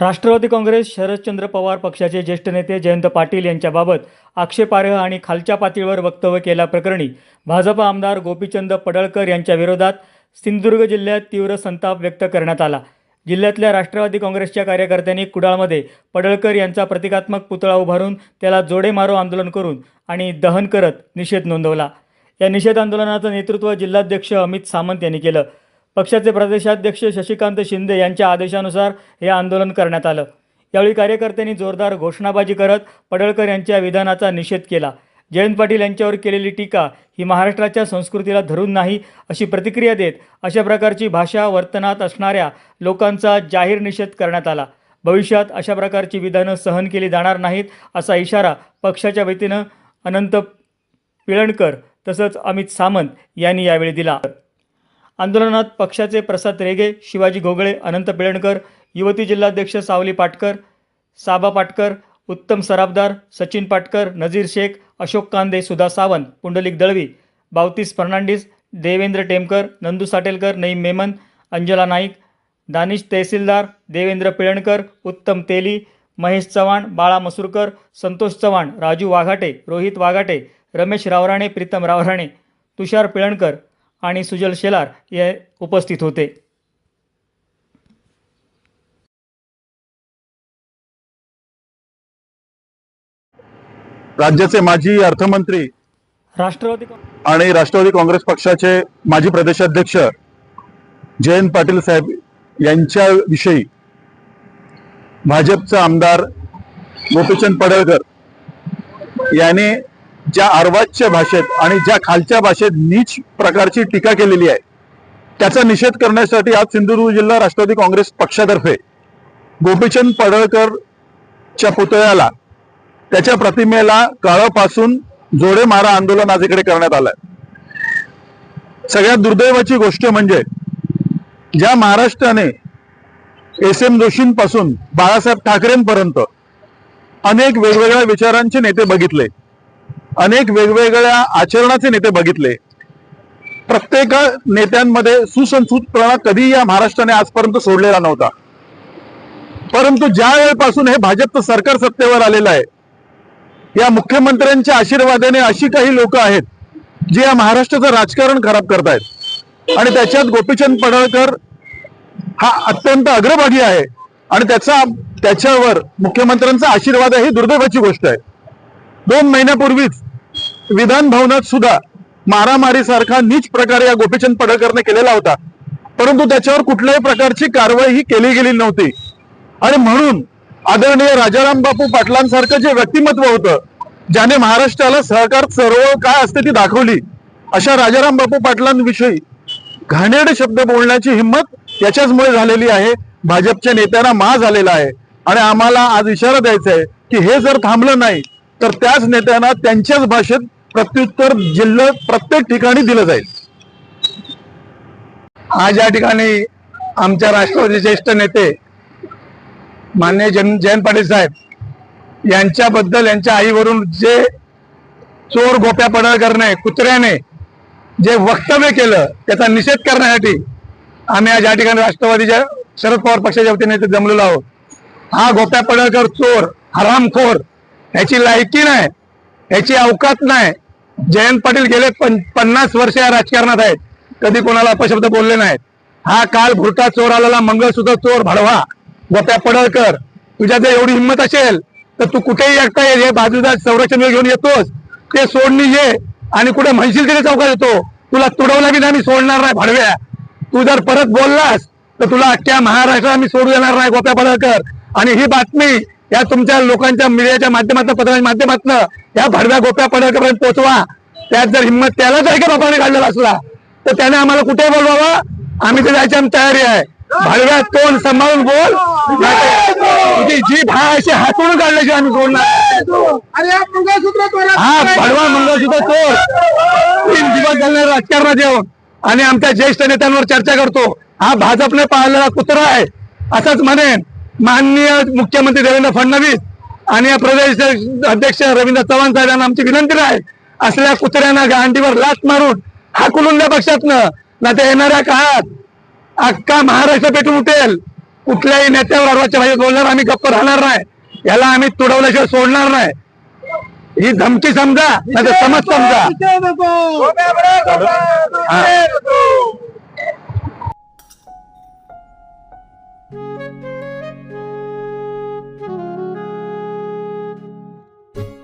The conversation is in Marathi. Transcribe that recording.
राष्ट्रवादी काँग्रेस शरदचंद्र पवार पक्षाचे ज्येष्ठ नेते जयंत पाटील यांच्याबाबत आक्षेपार्ह आणि खालच्या पातळीवर वक्तव्य केल्याप्रकरणी भाजप आमदार गोपीचंद पडळकर यांच्या विरोधात सिंधुदुर्ग जिल्ह्यात तीव्र संताप व्यक्त करण्यात आला. जिल्ह्यातल्या राष्ट्रवादी काँग्रेसच्या कार्यकर्त्यांनी कुडाळमध्ये पडळकर यांचा प्रतिकात्मक पुतळा उभारून त्याला जोडे मारो आंदोलन करून आणि दहन करत निषेध नोंदवला. या निषेध आंदोलनाचं नेतृत्व जिल्हाध्यक्ष अमित सामंत यांनी केलं. पक्षाचे प्रदेशाध्यक्ष शशिकांत शिंदे यांच्या आदेशानुसार हे आंदोलन करण्यात आलं. यावेळी कार्यकर्त्यांनी जोरदार घोषणाबाजी करत पडळकर यांच्या विधानाचा निषेध केला. जयंत पाटील यांच्यावर केलेली टीका ही महाराष्ट्राच्या संस्कृतीला धरून नाही अशी प्रतिक्रिया देत अशा प्रकारची भाषा वर्तनात असणाऱ्या लोकांचा जाहीर निषेध करण्यात आला. भविष्यात अशा प्रकारची विधानं सहन केली जाणार नाहीत असा इशारा पक्षाच्या वतीनं अनंत पिळणकर तसंच अमित सामंत यांनी यावेळी दिला. आंदोलनात पक्षाचे प्रसाद रेगे शिवाजी घोगळे अनंत पिळणकर युवती जिल्हाध्यक्ष सावली पाटकर साबा पाटकर उत्तम सराबदार सचिन पाटकर नजीर शेख अशोक कांदे सुधा सावंत पुंडलिक दळवी बावतीस फर्नांडिस देवेंद्र टेमकर नंदू साटेलकर नईम मेमन अंजला नाईक दानिश तहसीलदार देवेंद्र पिळणकर उत्तम तेली महेश चव्हाण बाळा मसूरकर संतोष चव्हाण राजू वाघाटे रोहित वाघाटे रमेश रावराणे प्रीतम रावराणे तुषार पिळणकर आणि सुजल शेलार हे उपस्थित होते. राज्याचे माजी अर्थमंत्री राष्ट्रवादी आणि राष्ट्रवादी काँग्रेस पक्षाचे माजी प्रदेशाध्यक्ष जयंत पाटील साहेब यांच्याविषयी भाजपचा आमदार गोपीचंद पडळकर याने ज्या अर्वाच्य भाषेत आणि ज्या खालच्या भाषेत नीच प्रकारची टीका केलेली आहे त्याचा निषेध करण्यासाठी आज सिंधुदुर्ग जिल्हा राष्ट्रवादी काँग्रेस पक्षातर्फे गोपीचंद पडळकरच्या पुतळ्याला त्याच्या प्रतिमेला काळापासून जोडे मारा आंदोलन आज इकडे करण्यात आलंय. सगळ्यात दुर्दैवाची गोष्ट म्हणजे ज्या महाराष्ट्राने एस एम जोशींपासून बाळासाहेब ठाकरेंपर्यंत अनेक वेगवेगळ्या विचारांचे नेते बघितले अनेक वेगवेगळ्या आचरणाचे नेते बघितले. प्रत्येक नेत्यांमध्ये सुसंस्कृतपणा कधी या महाराष्ट्राने आजपर्यंत सोडलेला नव्हता. परंतु ज्या वेळेपासून हे भाजपचं सरकार सत्तेवर आलेलं आहे या मुख्यमंत्र्यांच्या आशीर्वादाने अशी काही लोक आहेत जे या महाराष्ट्राचं राजकारण खराब करतायत. आणि त्याच्यात गोपीचंद पडळकर हा अत्यंत अग्रभागी आहे. आणि त्याचा त्याच्यावर मुख्यमंत्र्यांचा आशीर्वाद आहे ही दुर्दैवाची गोष्ट आहे. दोन महिन्यापूर्वीच विधान भवनात सुद्धा मारामारी सारखा नीच प्रकार या गोपीचंद पडळकरने केलेला होता. परंतु त्याच्यावर कुठल्याही प्रकारची कारवाई ही केली गेली नव्हती. आणि म्हणून आदरणीय राजाराम बापू पाटलांसारखं जे व्यक्तिमत्व होतं ज्याने महाराष्ट्राला सहकार चळवळ काय असते ती दाखवली अशा राजाराम बापू पाटलांविषयी घाणेड शब्द बोलण्याची हिंमत याच्याचमुळे झालेली आहे. भाजपच्या नेत्यांना मा झालेला आहे. आणि आम्हाला आज इशारा द्यायचा आहे की हे जर थांबलं नाही तर त्याच नेत्यांना त्यांच्याच भाषेत प्रत्युत्तर जिल्ह्यात प्रत्येक ठिकाणी दिलं जाईल. आज या ठिकाणी आमच्या राष्ट्रवादी ज्येष्ठ नेते मान्य जन जयंत पाटील साहेब यांच्याबद्दल यांच्या आईवरून जे चोर गोप्या पडळकरने कुत्र्याने जे वक्तव्य केलं त्याचा निषेध करण्यासाठी आम्ही आज या ठिकाणी राष्ट्रवादीच्या शरद पवार पक्षाच्या वतीने जमलेलो आहोत. हा गोप्या पडळकर चोर हरामखोर ह्याची लायकी नाही ह्याची अवकात नाही. जयंत पाटील गेले पन, पन्नास वर्ष या राजकारणात आहेत. कधी कोणाला अपशब्द बोलले नाहीत. हा काल भुरटा चोर आलेला मंगळसूत्र चोर भडवा गोप्या पडळकर. तुझ्या जर एवढी हिंमत असेल तर तू कुठेही एकटा ये हे बाजूदार संरक्षण घेऊन येतोस. ते सोडणी ये आणि कुठे म्हणशील तिथे चौकात येतो. तुला तुडवला की नाही मी सोडणार नाही भडव्या. तू जर परत बोललास तर तुला अख्ख्या महाराष्ट्रात मी सोडू देणार नाही गोप्या पडळकर. आणि ही बातमी या तुमच्या लोकांच्या मीडियाच्या माध्यमातून पत्राच्या माध्यमातून या भडव्या गोप्या पडळकरपर्यंत पोहोचवा. त्यात जर हिंमत त्यालाच आहे का बापाने काढलेला असला तर त्याने आम्हाला कुठे बोलवावं? आम्ही ते जायची आमची तयारी आहे. भडव्या तोंड सांभाळून बोल. तुझी जीभ हा अशी हातून काढल्याशिवाय आम्ही सोडणार हा भडवा मंगळसूत्र तोड. तीन दिवस झाले राजकारणात येऊन. आणि आमच्या ज्येष्ठ नेत्यांवर चर्चा करतो. हा भाजपने पाळलेला कुत्रा आहे. असंच म्हणेन. माननीय मुख्यमंत्री देवेंद्र फडणवीस आणि या प्रदेश अध्यक्ष रवींद्र चव्हाण साहेबांना आमची विनंती आहे असल्या कुत्र्यांना गांडीवर लाच मारून हाकलून द्या पक्षातनं. ना ते येणाऱ्या काळात अख्खा महाराष्ट्र पेटून उठेल. कुठल्याही नेत्यावर अर्वाच्या भाषेत बोलणार आम्ही गप्प राहणार नाही. याला आम्ही तुडवल्याशिवाय सोडणार नाही. ही धमकी समजा नाही तर समज. समजा